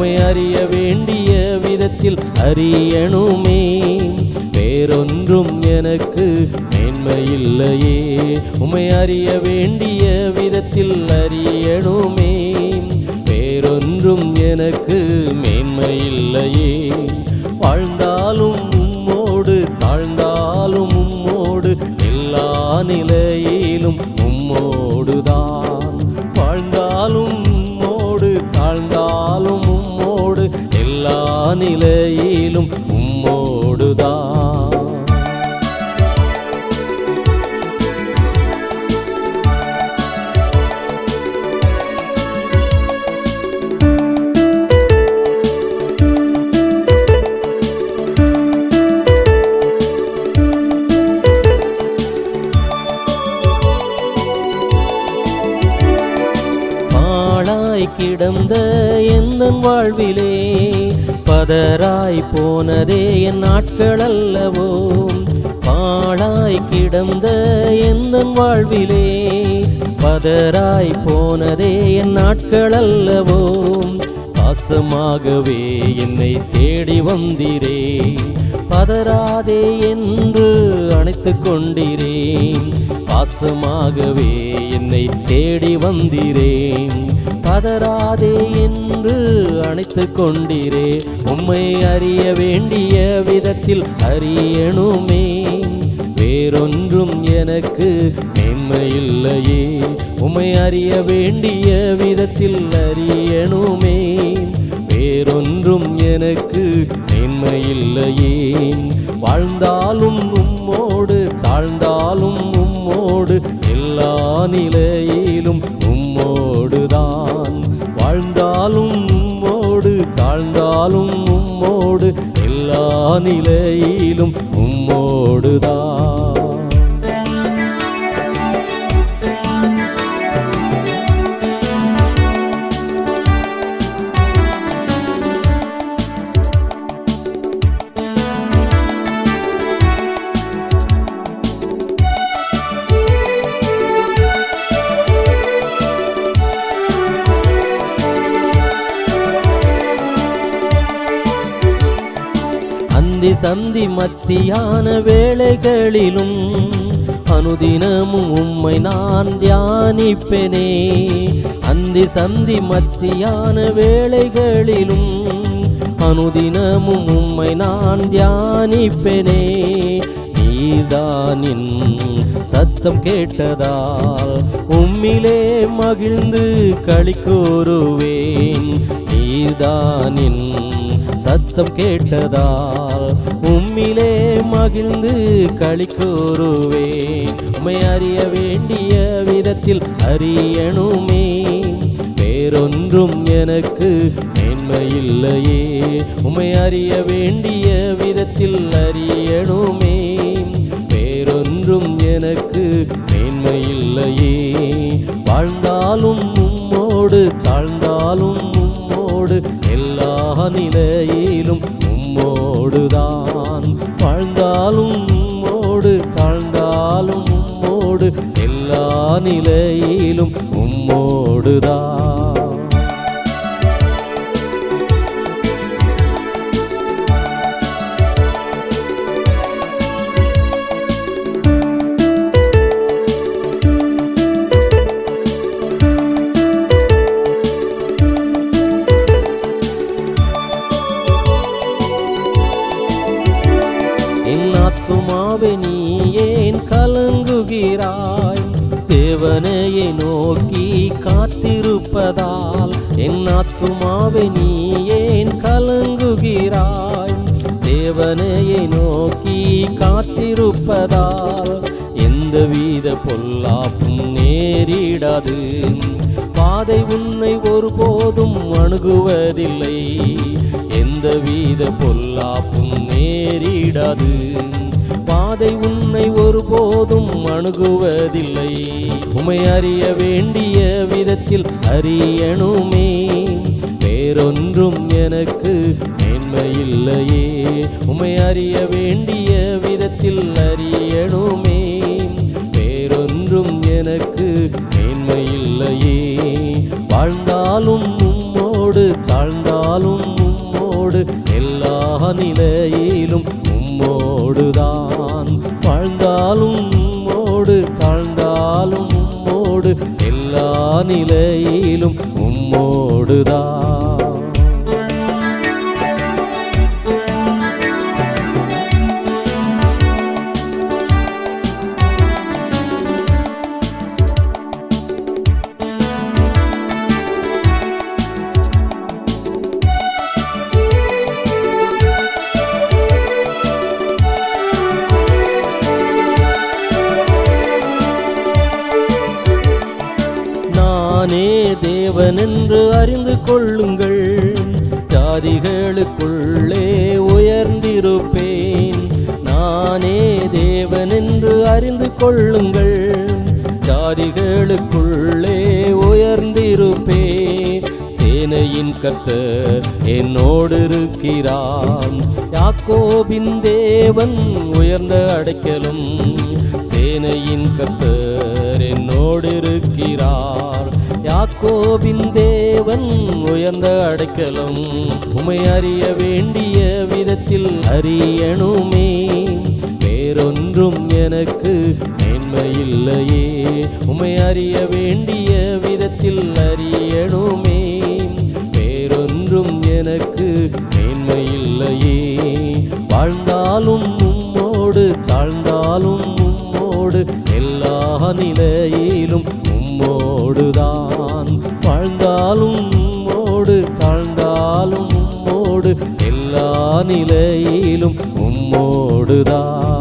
நம்மை அறிய வேண்டிய விதத்தில் அறியணுமே. வேறொன்றும் எனக்கு மேன்மையில்லையே. உமை அறிய வேண்டிய விதத்தில் அறியணுமே. வேறொன்றும் எனக்கு மேன்மையில்லையே. வாழ்ந்தாலும் உம்மோடு தாழ்ந்தாலும் உம்மோடு எல்லா நிலையிலும் உம்மோடுதான் காலையிலும் உம்மோடுதான். கிடந்த எந்த வாழ்விலே பதராய் போனதே என் நாட்கள் அல்லவோ பாழாய் கிடந்த எந்த வாழ்விலே? பதராய் போனதே என் நாட்கள் அல்லவோ பாசமாகவே என்னை தேடி வந்திரே. பதறாதே என்று அணைத்து கொண்டிரேன் பாசமாகவே என்னை தேடி வந்திரேன் பதறாதே என்று அணைத்துக் கொண்டீரே. உம்மை அறிய வேண்டிய விதத்தில் அறியணுமே. வேறொன்றும் எனக்கு மேன்மையில்லையே உம்மை அறிய வேண்டிய விதத்தில் அறியணுமே. வேறொன்றும் எனக்கு மேன்மையில்லையே வாழ்ந்தாலும் உம்மோடு தாழ்ந்தாலும் உம்மோடு எல்லா நிலையிலும் எல்லா நிலையிலும் உம்மோடுதான். சந்தி சந்தி மத்தியான வேளைகளிலும் அனுதினமும் உம்மை நான் தியானிப்பேனே. அந்தி சந்தி மத்தியான வேளைகளிலும் அனுதினமும் உம்மை நான் தியானிப்பேனே. நீதானின் சத்தம் கேட்டதால் உம்மிலே மகிழ்ந்து களி கூறுவேன் நீதானின் சத்தம் கேட்டதால் உம்மிலே மகிழ்ந்து களி கூறுவேன் உம்மை அறிய வேண்டிய விதத்தில் அறியணுமே. வேறொன்றும் எனக்கு மேன்மையில்லையே. உம்மை அறிய வேண்டிய விதத்தில் அறியணுமே. வேறொன்றும் எனக்கு மேன்மையில்லையே. வாழ்ந்தாலும் உம்மோடு தாழ்ந்தாலும் நிலையிலும் உம்மோடுதான். வாழ்ந்தாலும் உம்மோடு தாழ்ந்தாலும் உம்மோடு எல்லா நிலையிலும் உம்மோடுதான். ஆத்துமாவே நீ ஏன் கலங்குகிறாய்? தேவனையை நோக்கி காத்திருப்பதால் என் ஆத்துமாவே நீ ஏன் கலங்குகிறாய்? தேவனையை நோக்கி காத்திருப்பதால் எந்தவித பொல்லாப்பும் நேரிடாது. பாதை உன்னை ஒருபோதும் அணுகுவதில்லை. எந்தவித பொல்லாப்பும் நேரிடாது. மாதை உன்னை ஒருபோதும் அணுகுவதில்லை. உமை அறிய வேண்டிய விதத்தில் அறியணுமே. வேறொன்றும் எனக்கு மேன்மையில்லையே. உமை அறிய வேண்டிய விதத்தில் அறியணுமே. வேறொன்றும் எனக்கு மேன்மையில்லையே. வாழ்ந்தாலும் உம்மோடு தாழ்ந்தாலும் உம்மோடு எல்லா நிலையிலும் உம்மோடுதான். தாழ்ந்தாலும் உம்மோடு தாழ்ந்தாலும் உம்மோடு எல்லா நிலையிலும் உம்மோடுதான். தேவன் என்று அறிந்து கொள்ளுங்கள். ஜாதிகளுக்குள்ளே உயர்ந்திருப்பேன். நானே தேவன் என்று அறிந்து கொள்ளுங்கள். ஜாதிகளுக்குள்ளே உயர்ந்திருப்பேன். சேனையின் கர்த்தர் என்னோடு இருக்கிறான் யாக்கோபின் தேவன் உயர்ந்த அடைக்கலும் சேனையின் கர்த்தர் என்னோடு இருக்கிறான் யாக்கோவின் தேவன் உயர்ந்த அடைக்கலம். உமை அறிய வேண்டிய விதத்தில் அறியணுமே. வேறொன்றும் எனக்கு மேன்மையில்லையே. உமை அறிய வேண்டிய விதத்தில் அறியணுமே. வேறொன்றும் எனக்கு மேன்மையில்லையே. எல்லா நிலையிலும் உம்மோடுதான்.